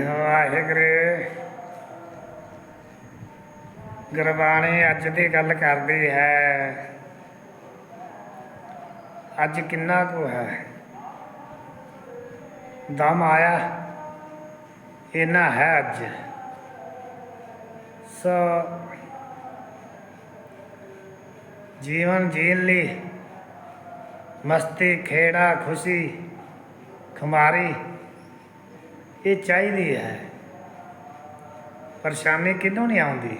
ਵਾਹਿਗੁਰੂ। ਗੁਰਬਾਣੀ ਅੱਜ ਦੀ ਗੱਲ ਕਰਦੀ ਹੈ। ਅੱਜ ਕਿੰਨਾ ਕੁ ਹੈ? ਦਮ ਆਇਆ। ਇੰਨਾ ਹੈ ਅੱਜ। ਸੋ ਜੀਵਨ ਜੀਣ ਲਈ ਮਸਤੀ, ਖੇੜਾ, ਖੁਸ਼ੀ, ਖੁਮਾਰੀ ਇਹ ਚਾਹੀਦੀ ਹੈ। ਪਰੇਸ਼ਾਨੀ ਕਿਹਨੂੰ ਨਹੀਂ ਆਉਂਦੀ?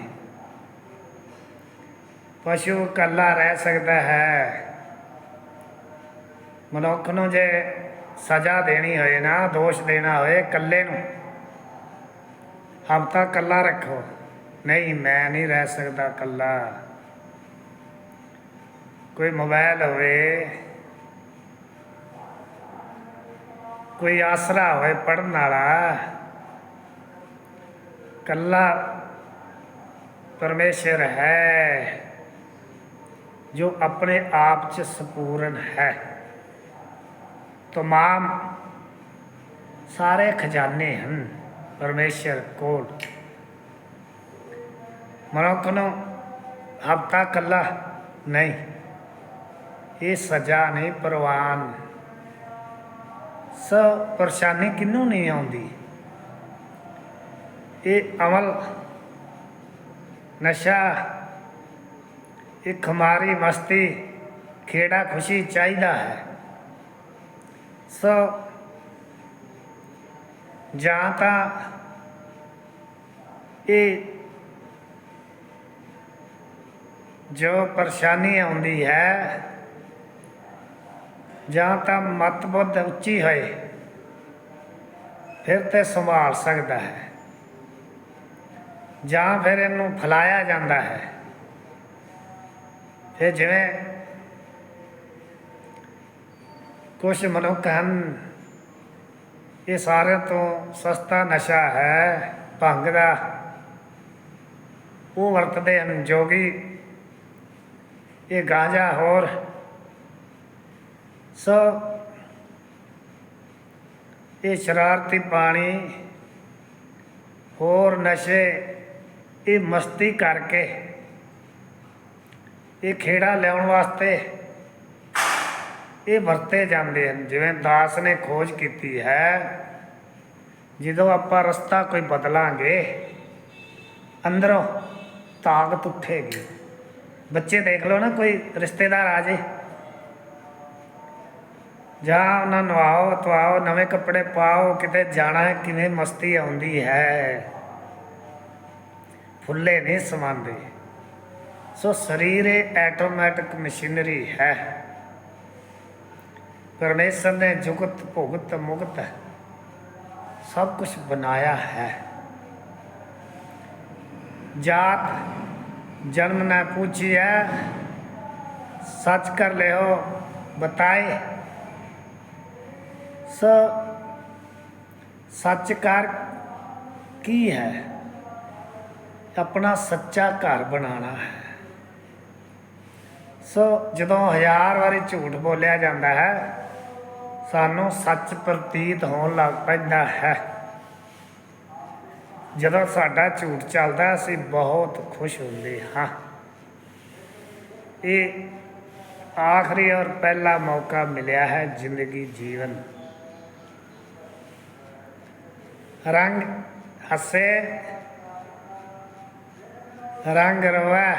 ਪਸ਼ੂ ਇਕੱਲਾ ਰਹਿ ਸਕਦਾ ਹੈ। ਮਨੁੱਖ ਨੂੰ ਜੇ ਸਜ਼ਾ ਦੇਣੀ ਹੋਏ ਨਾ, ਦੋਸ਼ ਦੇਣਾ ਹੋਏ ਇਕੱਲੇ ਨੂੰ ਹਫਤਾ ਇਕੱਲਾ ਰੱਖੋ। ਨਹੀਂ, ਮੈਂ ਨਹੀਂ ਰਹਿ ਸਕਦਾ ਇਕੱਲਾ। ਕੋਈ ਮੋਬਾਈਲ ਹੋਵੇ ਕੋਈ ਆਸਰਾ ਹੋਏ ਪੜਨ ਵਾਲਾ ਕੱਲਾ ਪਰਮੇਸ਼ਰ ਹੈ ਜੋ ਆਪਣੇ ਆਪ ਚ ਸੰਪੂਰਨ ਹੈ ਤਮਾਮ ਸਾਰੇ ਖਜ਼ਾਨੇ ਹਨ ਪਰਮੇਸ਼ਰ ਕੋਲ ਮਨੁੱਖ ਨੂੰ ਹਫਤਾ ਕੱਲਾ ਨਹੀਂ ਇਹ ਸਜ਼ਾ ਨਹੀਂ ਪ੍ਰਵਾਨ ਸੋ ਪਰੇਸ਼ਾਨੀ ਕਿੰਨੂੰ ਨਹੀਂ ਆਉਂਦੀ? ਇਹ ਅਮਲ, ਨਸ਼ਾ, ਇਹ ਖਮਾਰੀ ਮਸਤੀ, ਖੇੜਾ ਖੁਸ਼ੀ ਚਾਹੀਦਾ ਹੈ। ਸੋ ਜਾਂ ਤਾਂ ਇਹ ਜੋ ਪਰੇਸ਼ਾਨੀ ਆਉਂਦੀ ਹੈ ਜਾਂ ਤਾਂ ਮਤ ਬੁੱਧ ਉੱਚੀ ਹੋਏ, ਫਿਰ ਤੇ ਸੰਭਾਲ ਸਕਦਾ ਹੈ। ਜਾਂ ਫਿਰ ਇਹਨੂੰ ਫਲਾਇਆ ਜਾਂਦਾ ਹੈ। ਫਿਰ ਜਿਵੇਂ ਕੁਝ ਮਨੁੱਖ ਹਨ, ਇਹ ਸਾਰਿਆਂ ਤੋਂ ਸਸਤਾ ਨਸ਼ਾ ਹੈ, ਭੰਗ ਦਾ। ਉਹ ਵਰਤਦੇ ਹਨ ਜੋਗੀ, ਇਹ ਗਾਂਜਾ ਹੋਰ ਸੋ ਇਹ ਸ਼ਰਾਰਤੀ ਪਾਣੀ ਹੋਰ ਨਸ਼ੇ, ਇਹ ਮਸਤੀ ਕਰਕੇ ਇਹ ਖੇੜਾ ਲਿਆਉਣ ਵਾਸਤੇ ਇਹ ਵਰਤੇ ਜਾਂਦੇ ਹਨ। ਜਿਵੇਂ ਦਾਸ ਨੇ ਖੋਜ ਕੀਤੀ ਹੈ, ਜਦੋਂ ਆਪਾਂ ਰਸਤਾ ਕੋਈ ਬਦਲਾਂਗੇ, ਅੰਦਰੋਂ ਤਾਕਤ ਉੱਠੇਗੀ। ਬੱਚੇ ਦੇਖ ਲਓ ਨਾ, ਕੋਈ ਰਿਸ਼ਤੇਦਾਰ ਆ ਜੇ। ਜਾਂ ਉਹਨਾਂ ਨਵਾਓ ਤਵਾਓ ਨਵੇਂ ਕੱਪੜੇ ਪਾਓ, ਕਿਤੇ ਜਾਣਾ ਕਿਵੇਂ ਮਸਤੀ ਆਉਂਦੀ ਹੈ। ਫੁੱਲੇ ਨਹੀਂ ਸਮਾਂਦੇ। ਸੋ ਸਰੀਰ ਇਹ ਆਟੋਮੈਟਿਕ ਮਸ਼ੀਨਰੀ ਹੈ। ਪਰਮੇਸ਼ਰ ਨੇ ਜੁਗਤ, ਭੁਗਤ, ਮੁਕਤ ਸਭ ਕੁਝ ਬਣਾਇਆ ਹੈ। ਜਾਤ ਜਨਮ ਨਾ ਪੁੱਛੀ ਹੈ ਸੱਚ ਕਰ ਲਿਓ, ਬਤਾਏ। स ਸੱਚ ਕਰ ਕੀ ਹੈ? ਆਪਣਾ ਸੱਚਾ ਘਰ ਬਣਾਉਣਾ ਹੈ। ਸੋ ਜਦੋਂ ਹਜ਼ਾਰ ਵਾਰੀ ਝੂਠ ਬੋਲਿਆ ਜਾਂਦਾ ਹੈ, ਸਾਨੂੰ ਸੱਚ ਪ੍ਰਤੀਤ ਹੋਣ ਲੱਗ ਪੈਂਦਾ ਹੈ। ਜਦੋਂ ਸਾਡਾ ਝੂਠ ਚੱਲਦਾ ਅਸੀਂ ਬਹੁਤ ਖੁਸ਼ ਹੁੰਦੇ ਹਾਂ। ਇਹ ਆਖਰੀ ਔਰ ਪਹਿਲਾ ਮੌਕਾ ਮਿਲਿਆ ਹੈ ਜ਼ਿੰਦਗੀ ਜੀਵਨ ਰੰਗ ਹੱਸੇ। ਰੰਗ ਰਵਾ।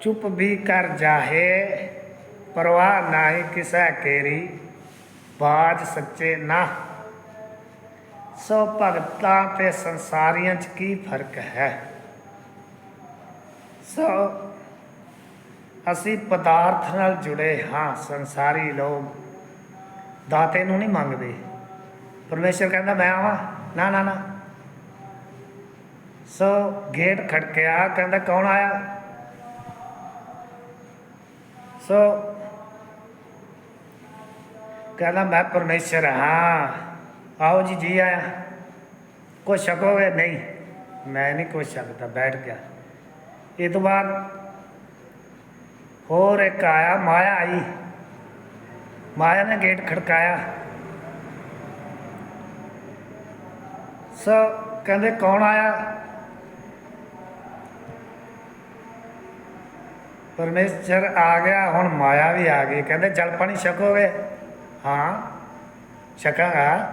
ਚੁੱਪ ਵੀ ਕਰ ਜਾਹੇ। ਪਰਵਾਹ ਨਾਹੀ ਕਿਸਾ ਕੇਰੀ। ਬਾਜ ਸੱਚੇ ਨਾ। ਸੋ ਭਗਤਾਂ ਤੇ ਸੰਸਾਰੀਆਂ 'ਚ ਕੀ ਫ਼ਰਕ ਹੈ? ਸੋ ਅਸੀਂ ਪਦਾਰਥ ਨਾਲ ਜੁੜੇ ਹਾਂ। ਸੰਸਾਰੀ ਲੋਕ ਦਾਤੇ ਨੂੰ ਨਹੀਂ ਮੰਗਦੇ। ਪਰਮੇਸ਼ਰ ਕਹਿੰਦਾ, ਮੈਂ ਆਵਾਂ। ਨਾ ਨਾ ਨਾ। ਸੋ ਗੇਟ ਖੜਕਿਆ, ਕਹਿੰਦਾ, ਕੌਣ ਆਇਆ? ਸੋ ਕਹਿੰਦਾ, ਮੈਂ ਪਰਮੇਸ਼ਰ ਹਾਂ। ਆਓ ਜੀ ਜੀ ਆਇਆ। ਕੁਛ ਛਕੋਗੇ ਨਹੀਂ। ਮੈਂ ਨਹੀਂ ਕੁਛ ਛਕਦਾ ਬੈਠ ਗਿਆ। ਇਹ ਤੋਂ ਬਾਅਦ ਹੋਰ ਇੱਕ ਆਇਆ, ਮਾਇਆ ਆਈ। ਮਾਇਆ ਨੇ ਗੇਟ ਖੜਕਾਇਆ। ਸੋ ਕਹਿੰਦੇ ਕੌਣ ਆਇਆ? ਪਰਮੇਸ਼ਰ ਆ ਗਿਆ, ਹੁਣ ਮਾਇਆ ਵੀ ਆ ਗਈ। ਕਹਿੰਦੇ, ਜਲ ਪਾਣੀ ਛਕੋਗੇ? ਹਾਂ, ਛਕਾਂਗਾ।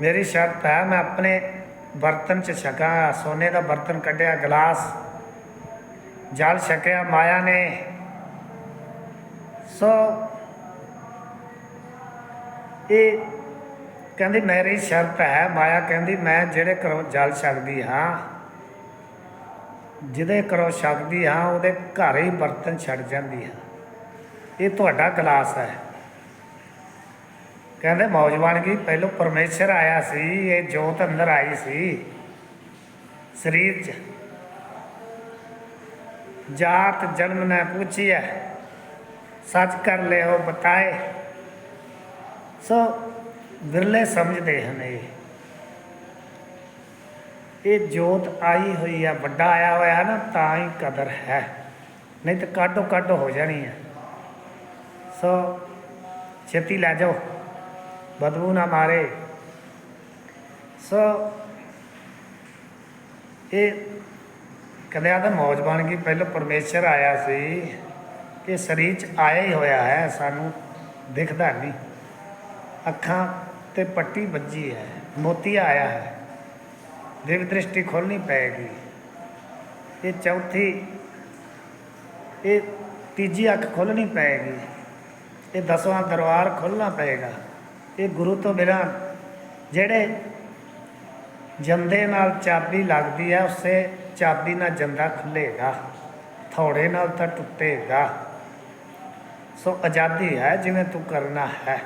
ਮੇਰੀ ਸ਼ਰਤ ਹੈ, ਮੈਂ ਆਪਣੇ ਬਰਤਨ ਚ ਛਕਾਂਗਾ। ਸੋਨੇ ਦਾ ਬਰਤਨ ਕੱਢਿਆ, ਗਲਾਸ। ਜਲ ਛਕਿਆ, ਮਾਇਆ ਨੇ। ਸੋ, ਇਹ ਕਹਿੰਦੀ, ਮੇਰੀ ਸ਼ਰਤ ਹੈ, ਮਾਇਆ ਕਹਿੰਦੀ, ਮੈਂ ਜਿਹੜੇ ਘਰੋਂ ਜਲ ਛਕਦੀ ਹਾਂ, ਜਿਹਦੇ ਘਰੋਂ ਛਕਦੀ ਹਾਂ, ਉਹਦੇ ਘਰ ਹੀ ਬਰਤਨ ਛੱਡ ਜਾਂਦੀ ਹਾਂ। ਇਹ ਤੁਹਾਡਾ ਗਲਾਸ ਹੈ। ਕਹਿੰਦੇ ਮੌਜ ਬਣ ਪਹਿਲੋਂ ਪਰਮੇਸ਼ਰ ਆਇਆ ਸੀ, ਇਹ ਜੋਤ ਅੰਦਰ ਆਈ ਸੀ, ਸਰੀਰ 'ਚ। ਜਾਤ, ਜਨਮ ਨੇ ਪੁੱਛਿਆ ਸੱਚ ਕਰ ਲਿਓ, ਬਤਾਏ। ਸੋ ਵਿਰਲੇ ਸਮਝਦੇ ਹਨ ਇਹ। ਇਹ ਜੋਤ ਆਈ ਹੋਈ ਆ, ਵੱਡਾ ਆਇਆ ਹੋਇਆ ਨਾ, ਤਾਂ ਹੀ ਕਦਰ ਹੈ। ਨਹੀਂ ਤਾਂ ਕਾਢੋ ਕੱਢ ਹੋ ਜਾਣੀ ਹੈ ਸੋ ਛੇਤੀ ਲੈ ਜਾਓ, ਬਦਬੂ ਨਾ ਮਾਰੇ। ਸੋ ਇਹ ਕਹਿੰਦੇ ਤਾਂ ਮੌਜ ਬਣ ਗਈ, ਪਹਿਲਾਂ ਪਰਮੇਸ਼ਰ ਆਇਆ ਸੀ ਇਹ ਸਰੀਰ ਚ ਆਇਆ ਹੀ ਹੋਇਆ ਹੈ, ਸਾਨੂੰ ਦਿਖਦਾ ਨਹੀਂ। ਅੱਖਾਂ ਤੇ ਪੱਟੀ ਵੱਜੀ ਹੈ, ਮੋਤੀ ਆਇਆ ਹੈ। ਦੇਵ ਦ੍ਰਿਸ਼ਟੀ ਖੋਲਣੀ ਪਏਗੀ। ਇਹ ਚੌਥੀ, ਇਹ ਤੀਜੀ ਅੱਖ ਖੋਲਣੀ ਪਏਗੀ। ਇਹ ਦਸਵਾਂ ਦਰਬਾਰ ਖੋਲਣਾ ਪਏਗਾ। ਇਹ ਗੁਰੂ ਤੋਂ ਬਿਨਾਂ ਜਿਹੜੇ ਜੰਦੇ ਨਾਲ ਚਾਬੀ ਲੱਗਦੀ ਹੈ, ਉਸੇ ਚਾਬੀ ਨਾਲ ਜੰਦਾ ਖੁੱਲੇਗਾ ਥੋੜੇ ਨਾਲ ਤਾਂ ਟੁੱਟੇਗਾ। ਸੋ ਆਜ਼ਾਦੀ ਹੈ ਜਿਵੇਂ ਤੂੰ ਕਰਨਾ ਹੈ।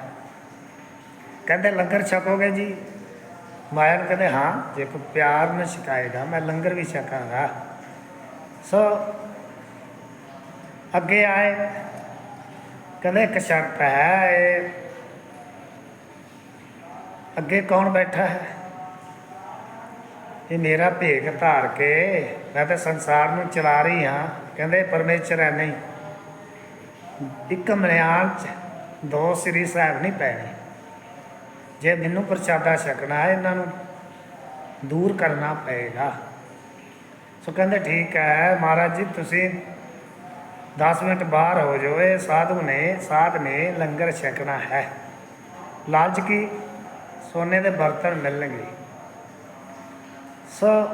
ਕਹਿੰਦੇ ਲੰਗਰ ਛਕੋਗੇ ਜੀ। ਮਾਇਆ ਨੂੰ ਕਹਿੰਦੇ, ਹਾਂ, ਜੇ ਕੋਈ ਪਿਆਰ ਨਾਲ ਛਕਾਏਗਾ, ਮੈਂ ਲੰਗਰ ਵੀ ਛਕਾਂਗਾ। ਸੋ ਅੱਗੇ ਆਏ। ਕਹਿੰਦੇ, ਇੱਕ ਸ਼ਰਤ ਹੈ, ਇਹ ਅੱਗੇ ਕੌਣ ਬੈਠਾ ਹੈ? ਇਹ ਮੇਰਾ ਭੇਗ ਧਾਰ ਕੇ ਮੈਂ ਤਾਂ ਸੰਸਾਰ ਨੂੰ ਚਲਾ ਰਹੀ ਹਾਂ। ਕਹਿੰਦੇ, ਪਰਮੇਸ਼ਰ ਹੈ, ਨਹੀਂ। ਇੱਕ ਮਨਿਆਣ ਚ ਦੋ ਸ੍ਰੀ ਸਾਹਿਬ ਨਹੀਂ ਪੈਣੇ। ਜੇ ਮੈਨੂੰ ਪ੍ਰਸ਼ਾਦਾ ਛਕਣਾ ਹੈ, ਇਹਨਾਂ ਨੂੰ ਦੂਰ ਕਰਨਾ ਪਏਗਾ। ਸੋ ਕਹਿੰਦੇ ਠੀਕ ਹੈ, ਮਹਾਰਾਜ ਜੀ, ਤੁਸੀਂ 10 ਮਿੰਟ ਬਾਹਰ ਹੋ ਜਾਓ, ਇਹ ਸਾਧੂ ਨੇ, ਸਾਧ ਨੇ ਲੰਗਰ ਛਕਣਾ ਹੈ। ਲਾਲਚ ਕੀ? ਸੋਨੇ ਦੇ ਬਰਤਨ ਮਿਲਣਗੇ। ਸੋ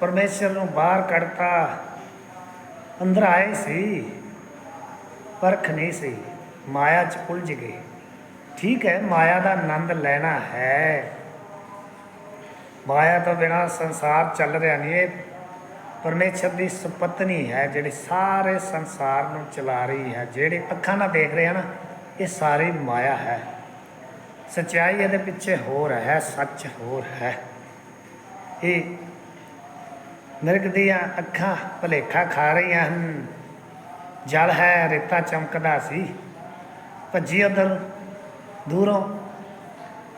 ਪਰਮੇਸ਼ਰ ਨੂੰ ਬਾਹਰ ਕੱਢਤਾ, ਅੰਦਰ ਆਏ ਸੀ, ਪਰਖ ਨਹੀਂ ਸੀ, ਮਾਇਆ ਚ ਉਲਝ ਗਏ। ਠੀਕ ਹੈ, ਮਾਇਆ ਦਾ ਆਨੰਦ ਲੈਣਾ ਹੈ। ਮਾਇਆ ਤੋਂ ਬਿਨਾ ਸੰਸਾਰ ਚੱਲ ਰਿਹਾ ਨਹੀਂ ਇਹ। ਪਰਮੇਸ਼ਰ ਦੀ ਸੁਪਤਨੀ ਹੈ, ਜਿਹੜੀ ਸਾਰੇ ਸੰਸਾਰ ਨੂੰ ਚਲਾ ਰਹੀ ਹੈ। ਜਿਹੜੇ ਅੱਖਾਂ ਨਾਲ ਦੇਖ ਰਹੇ ਹਨ ਇਹ ਸਾਰੀ ਮਾਇਆ ਹੈ। ਸਚਾਈ ਇਹਦੇ ਪਿੱਛੇ ਹੋਰ ਹੈ, ਸੱਚ ਹੋਰ ਹੈ। ਇਹ ਮਿਰਗ ਦੀਆਂ ਅੱਖਾਂ ਭਲੇਖਾ ਖਾ ਰਹੀਆਂ ਹਨ। ਜਲ ਹੈ, ਰੇਤਾ ਚਮਕਦਾ ਸੀ। ਭੱਜੀ ਉਧਰ ਦੂਰੋਂ।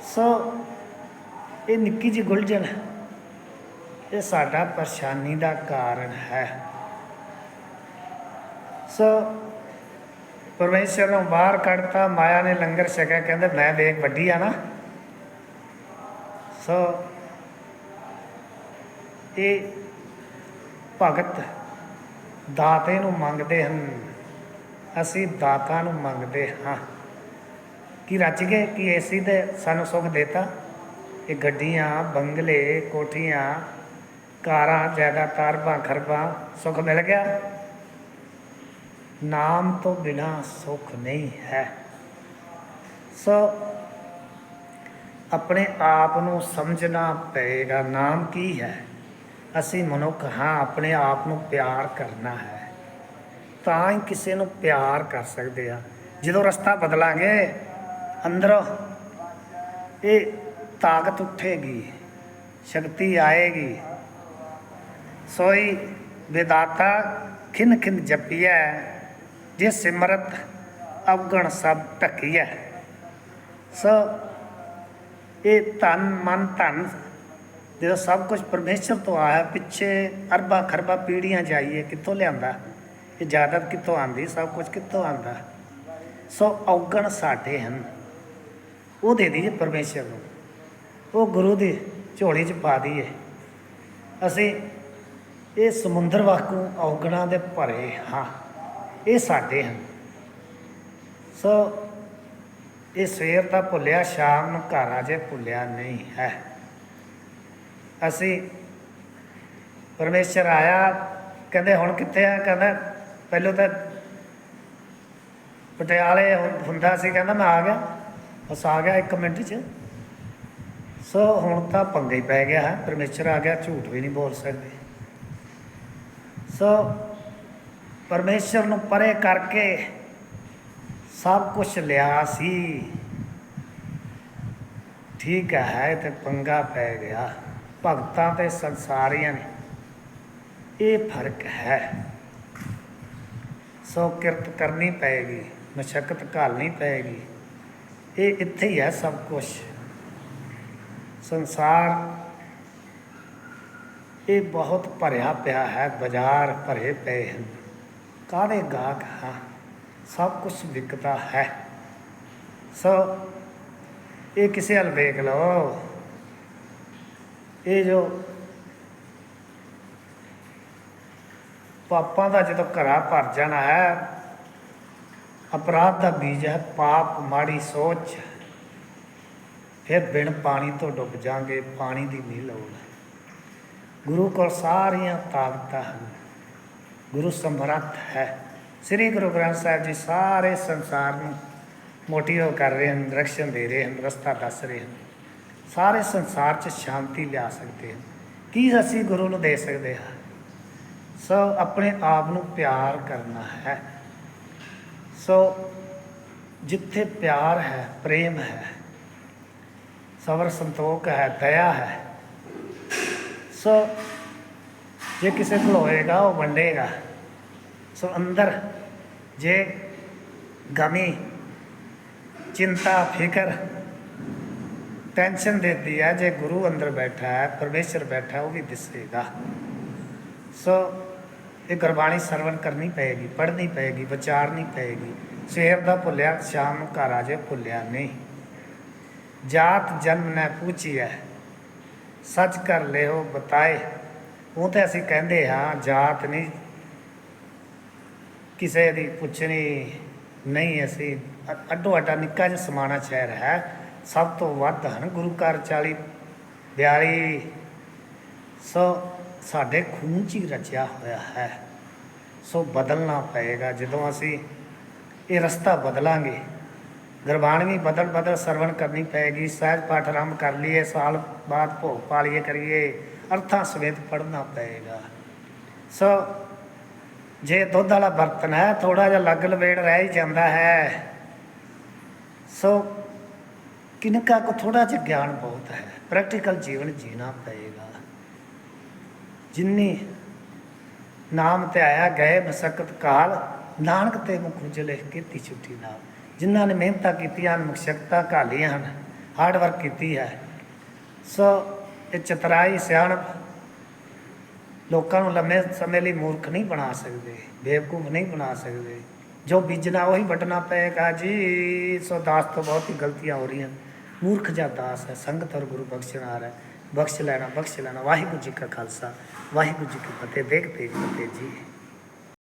ਸੋ ਇਹ ਨਿੱਕੀ ਜਿਹੀ ਗੁਲਜਨ ਇਹ ਸਾਡਾ ਪਰੇਸ਼ਾਨੀ ਦਾ ਕਾਰਨ ਹੈ। ਸੋ ਪਰਮੇਸ਼ਰ ਨੂੰ ਬਾਹਰ ਕੱਢਤਾ, ਮਾਇਆ ਨੇ ਲੰਗਰ ਛਕਿਆ, ਕਹਿੰਦੇ, ਮੈਂ ਵੇਖ ਵੱਡੀ ਆ ਨਾ। ਸੋ ਇਹ ਭਗਤ ਦਾਤੇ ਨੂੰ ਮੰਗਦੇ ਹਨ। ਅਸੀਂ ਦਾਤਾ ਨੂੰ ਮੰਗਦੇ ਹਾਂ। ਕਿ ਰੱਜ ਗਏ ਕਿ ਏਸੀ ਤੇ ਸਾਨੂੰ ਸੁੱਖ ਦੇਤਾ? ਇਹ ਗੱਡੀਆਂ, ਬੰਗਲੇ, ਕੋਠੀਆਂ, ਕਾਰਾਂ ਜਾਇਦਾਦ ਅਰਬਾਂ ਖਰਬਾਂ, ਸੁੱਖ ਮਿਲ ਗਿਆ? ਨਾਮ ਤੋਂ ਬਿਨਾ ਸੁੱਖ ਨਹੀਂ ਹੈ। ਸੋ ਆਪਣੇ ਆਪ ਨੂੰ ਸਮਝਣਾ ਪਏਗਾ, ਨਾਮ ਕੀ ਹੈ? ਅਸੀਂ ਮਨੁੱਖ ਹਾਂ, ਆਪਣੇ ਆਪ ਨੂੰ ਪਿਆਰ ਕਰਨਾ ਹੈ। ਤਾਂ ਹੀ ਕਿਸੇ ਨੂੰ ਪਿਆਰ ਕਰ ਸਕਦੇ ਆ ਜਦੋਂ ਰਸਤਾ ਬਦਲਾਂਗੇ ਅੰਦਰੋਂ ਇਹ ਤਾਕਤ ਉੱਠੇਗੀ, ਸ਼ਕਤੀ ਆਏਗੀ। ਸੋਈ ਵਿਦਾਤਾ ਖਿਨ ਖਿਨ ਜਪੀਐ, ਜੇ ਸਿਮਰਤ ਅਵਗਣ ਸਭ ਢਕੀਐ। ਸੋ ਇਹ ਤਨ ਮਨ, ਧਨ, ਜਦੋਂ ਸਭ ਕੁਝ ਪਰਮੇਸ਼ਰ ਤੋਂ ਆਇਆ, ਪਿੱਛੇ ਅਰਬਾਂ ਖਰਬਾਂ ਪੀੜੀਆਂ ਜਾਈਏ, ਕਿੱਥੋਂ ਲਿਆਂਦਾ? ਇਹ ਜਾਇਦਾਦ ਕਿੱਥੋਂ ਆਂਦੀ? ਸਭ ਕੁਝ ਕਿੱਥੋਂ ਆਂਦਾ? ਸੋ ਔਗਣ ਸਾਡੇ ਹਨ। ਉਹ ਦੇ ਦਈਏ ਪਰਮੇਸ਼ਰ ਨੂੰ। ਉਹ ਗੁਰੂ ਦੀ ਝੋਲੀ 'ਚ ਪਾ ਦਈਏ ਅਸੀਂ ਇਹ ਸਮੁੰਦਰ ਵਾਕੂ ਔਗਣਾ ਦੇ ਭਰੇ ਹਾਂ। ਇਹ ਸਾਡੇ ਹਨ। ਸੋ ਇਹ ਸਵੇਰ ਤਾਂ ਭੁੱਲਿਆ, ਸ਼ਾਮ ਨੂੰ ਘਰ ਆ ਜੇ, ਭੁੱਲਿਆ ਨਹੀਂ ਹੈ। ਅਸੀਂ ਪਰਮੇਸ਼ਰ ਆਇਆ, ਕਹਿੰਦੇ ਹੁਣ ਕਿੱਥੇ ਆ? ਕਹਿੰਦਾ ਪਹਿਲੋਂ ਤਾਂ ਪਟਿਆਲੇ ਹੁੰਦਾ ਸੀ, ਕਹਿੰਦਾ ਮੈਂ ਆ ਗਿਆ। ਬਸ ਆ ਗਿਆ ਇੱਕ ਮਿੰਟ 'ਚ। ਸੋ ਹੁਣ ਤਾਂ ਪੰਗਾ ਹੀ ਪੈ ਗਿਆ ਹੈ, ਪਰਮੇਸ਼ਰ ਆ ਗਿਆ, ਝੂਠ ਵੀ ਨਹੀਂ ਬੋਲ ਸਕਦੇ। ਸੋ ਪਰਮੇਸ਼ਰ ਨੂੰ ਪਰੇ ਕਰਕੇ ਸਭ ਕੁਝ ਲਿਆ ਸੀ। ਠੀਕ ਹੈ ਤੇ ਪੰਗਾ ਪੈ ਗਿਆ। ਭਗਤਾਂ ਤੇ ਸੰਸਾਰੀਆਂ ਨੇ ਇਹ ਫ਼ਰਕ ਹੈ। ਸੋ ਕਿਰਤ ਕਰਨੀ ਪਏਗੀ, ਮਸ਼ਕਤ ਘਾਲਣੀ ਪਏਗੀ। ਇਹ ਇੱਥੇ ਹੀ ਹੈ ਸਭ ਕੁਝ ਸੰਸਾਰ ਇਹ ਬਹੁਤ ਭਰਿਆ ਪਿਆ ਹੈ, ਬਾਜ਼ਾਰ ਭਰੇ ਪਏ ਹਨ। ਕਾਹਦੇ ਗਾਹਕ ਹਾਂ? ਸਭ ਕੁਝ ਵਿਕਦਾ ਹੈ। ਸੋ ਇਹ ਕਿਸੇ ਹਲ ਵੇਖ ਲਓ। ਇਹ ਜੋ ਪਾਪਾਂ ਦਾ ਜਦੋਂ ਘੜਾ ਭਰ ਜਾਣਾ ਹੈ ਅਪਰਾਧ ਦਾ ਬੀਜ ਹੈ, ਪਾਪ ਮਾੜੀ ਸੋਚ ਫਿਰ ਬਿਨ ਪਾਣੀ ਤੋਂ ਡੁੱਬ ਜਾਾਂਗੇ ਪਾਣੀ ਦੀ ਨਹੀਂ ਲੋੜ ਗੁਰੂ ਕੋਲ ਸਾਰੀਆਂ ਤਾਕਤਾਂ ਹਨ। ਗੁਰੂ ਸਮਰੱਥ ਹੈ। ਸ੍ਰੀ ਗੁਰੂ ਗ੍ਰੰਥ ਸਾਹਿਬ ਜੀ ਸਾਰੇ ਸੰਸਾਰ ਨੂੰ ਮੋਟੀਵੇਟ ਕਰ ਰਹੇ ਹਨ ਡਾਇਰੈਕਸ਼ਨ ਦੇ ਰਹੇ ਹਨ, ਰਸਤਾ ਦੱਸ ਰਹੇ ਹਨ। ਸਾਰੇ ਸੰਸਾਰ 'ਚ ਸ਼ਾਂਤੀ ਲਿਆ ਸਕਦੇ ਹਨ। ਕੀ ਅਸੀਂ ਗੁਰੂ ਨੂੰ ਦੇ ਸਕਦੇ ਹਾਂ? ਸੋ ਆਪਣੇ ਆਪ ਨੂੰ ਪਿਆਰ ਕਰਨਾ ਹੈ। ਸੋ ਜਿੱਥੇ ਪਿਆਰ ਹੈ, ਪ੍ਰੇਮ ਹੈ ਸਬਰ ਸੰਤੋਖ ਹੈ, ਦਇਆ ਹੈ, ਸੋ ਜੇ ਕਿਸੇ ਕੋਲ ਹੋਏਗਾ, ਉਹ ਵੰਡੇਗਾ। ਸੋ ਅੰਦਰ ਜੇ ਗਮੀ, ਚਿੰਤਾ, ਫਿਕਰ ਟੈਨਸ਼ਨ ਦੇਤੀ ਹੈ, ਜੇ ਗੁਰੂ ਅੰਦਰ ਬੈਠਾ ਹੈ, ਪਰਮੇਸ਼ਰ ਬੈਠਾ ਉਹ ਵੀ ਦਿਸੇਗਾ। ਸੋ ਇਹ ਗੁਰਬਾਣੀ ਸਰਵਣ ਕਰਨੀ ਪਏਗੀ, ਪੜ੍ਹਨੀ ਪਏਗੀ, ਵਿਚਾਰਨੀ ਪਏਗੀ। ਸਵੇਰ ਦਾ ਭੁੱਲਿਆ, ਸ਼ਾਮ ਨੂੰ ਘਰ ਆ ਜੇ ਭੁੱਲਿਆ ਨਹੀਂ। ਜਾਤ ਜਨਮ ਨੇ ਪੁੱਛੀ ਹੈ ਸੱਚ ਕਰ ਲਿਓ ਬਤਾਏ। ਉਹ ਤਾਂ ਅਸੀਂ ਕਹਿੰਦੇ ਹਾਂ, ਜਾਤ ਨਹੀਂ, ਕਿਸੇ ਦੀ ਪੁੱਛਣੀ ਨਹੀਂ ਅਸੀਂ। ਅੱਡੋ ਅੱਡਾ ਨਿੱਕਾ ਜਿਹਾ ਸਮਾਣਾ ਸ਼ਹਿਰ ਹੈ, ਸਭ ਤੋਂ ਵੱਧ ਹਨ ਗੁਰੂ ਘਰ 40 ਬਿਆਲੀ, ਸੋ ਸਾਡੇ ਖੂਨ 'ਚ ਹੀ ਰਚਿਆ ਹੋਇਆ ਹੈ। ਸੋ ਬਦਲਣਾ ਪਏਗਾ। ਜਦੋਂ ਅਸੀਂ ਇਹ ਰਸਤਾ ਬਦਲਾਂਗੇ, ਗੁਰਬਾਣੀ ਬਦਲ ਬਦਲ ਸਰਵਣ ਕਰਨੀ ਪਏਗੀ। ਸਹਿਜ ਪਾਠ ਆਰੰਭ ਕਰ ਲਈਏ, ਸਾਲ ਬਾਅਦ ਭੋਗ ਪਾਲੀਏ ਕਰੀਏ, ਅਰਥਾਂ ਸਮੇਤ ਪੜ੍ਹਨਾ ਪਏਗਾ। ਸੋ ਜੇ ਦੁੱਧ ਵਾਲਾ ਬਰਤਨ ਹੈ ਥੋੜਾ ਜਿਹਾ ਲੱਗ ਲਵੇੜ ਰਹਿ ਹੀ ਜਾਂਦਾ ਹੈ। ਸੋ ਕਿਨਕਾ ਕੋ ਥੋੜਾ ਜਿਹਾ ਗਿਆਨ ਬਹੁਤ ਹੈ। ਪ੍ਰੈਕਟੀਕਲ ਜੀਵਨ ਜੀਣਾ ਪਏਗਾ। ਜਿੰਨੀ ਨਾਮ ਤੇ ਗਏ ਮਸਕਤ ਕਾਲ, ਨਾਨਕ ਤੇ ਮੁਖ ਉਜਲੇ ਕੀਤੀ ਛੁੱਟੀ ਨਾਲ। ਜਿਨ੍ਹਾਂ ਨੇ ਮਿਹਨਤਾਂ ਕੀਤੀਆਂ ਹਨ ਮਸ਼ਕਤਾਂ ਘਾਲੀਆਂ ਹਨ ਹਾਰਡ ਵਰਕ ਕੀਤੀ ਹੈ। ਸੋ ਇਹ ਚਤਰਾਈ ਸਿਆਣਪ ਲੋਕਾਂ ਨੂੰ ਲੰਮੇ ਸਮੇਂ ਲਈ ਮੂਰਖ ਨਹੀਂ ਬਣਾ ਸਕਦੇ, ਬੇਵਕੂਫ ਨਹੀਂ ਬਣਾ ਸਕਦੇ। ਜੋ ਬੀਜਣਾ ਉਹੀ ਵੱਢਣਾ ਪਏਗਾ ਜੀ। ਸੋ ਦਾਸ ਤੋਂ ਬਹੁਤ ਹੀ ਗਲਤੀਆਂ ਹੋ ਰਹੀਆਂ। ਮੂਰਖ ਜਾਂ ਦਾਸ ਹੈ, ਸੰਗਤ ਔਰ ਗੁਰੂ ਬਖਸ਼ਣਹਾਰ ਹੈ। ਬਖਸ਼ ਲੈਣਾ ਬਖਸ਼ ਲੈਣਾ। ਵਾਹਿਗੁਰੂ ਜੀ ਕਾ ਖਾਲਸਾ, ਵਾਹਿਗੁਰੂ ਜੀ ਕੀ ਫਤਿਹ। ਦੇਖਦੇ ਜੀ ਫਤਿਹ ਜੀ।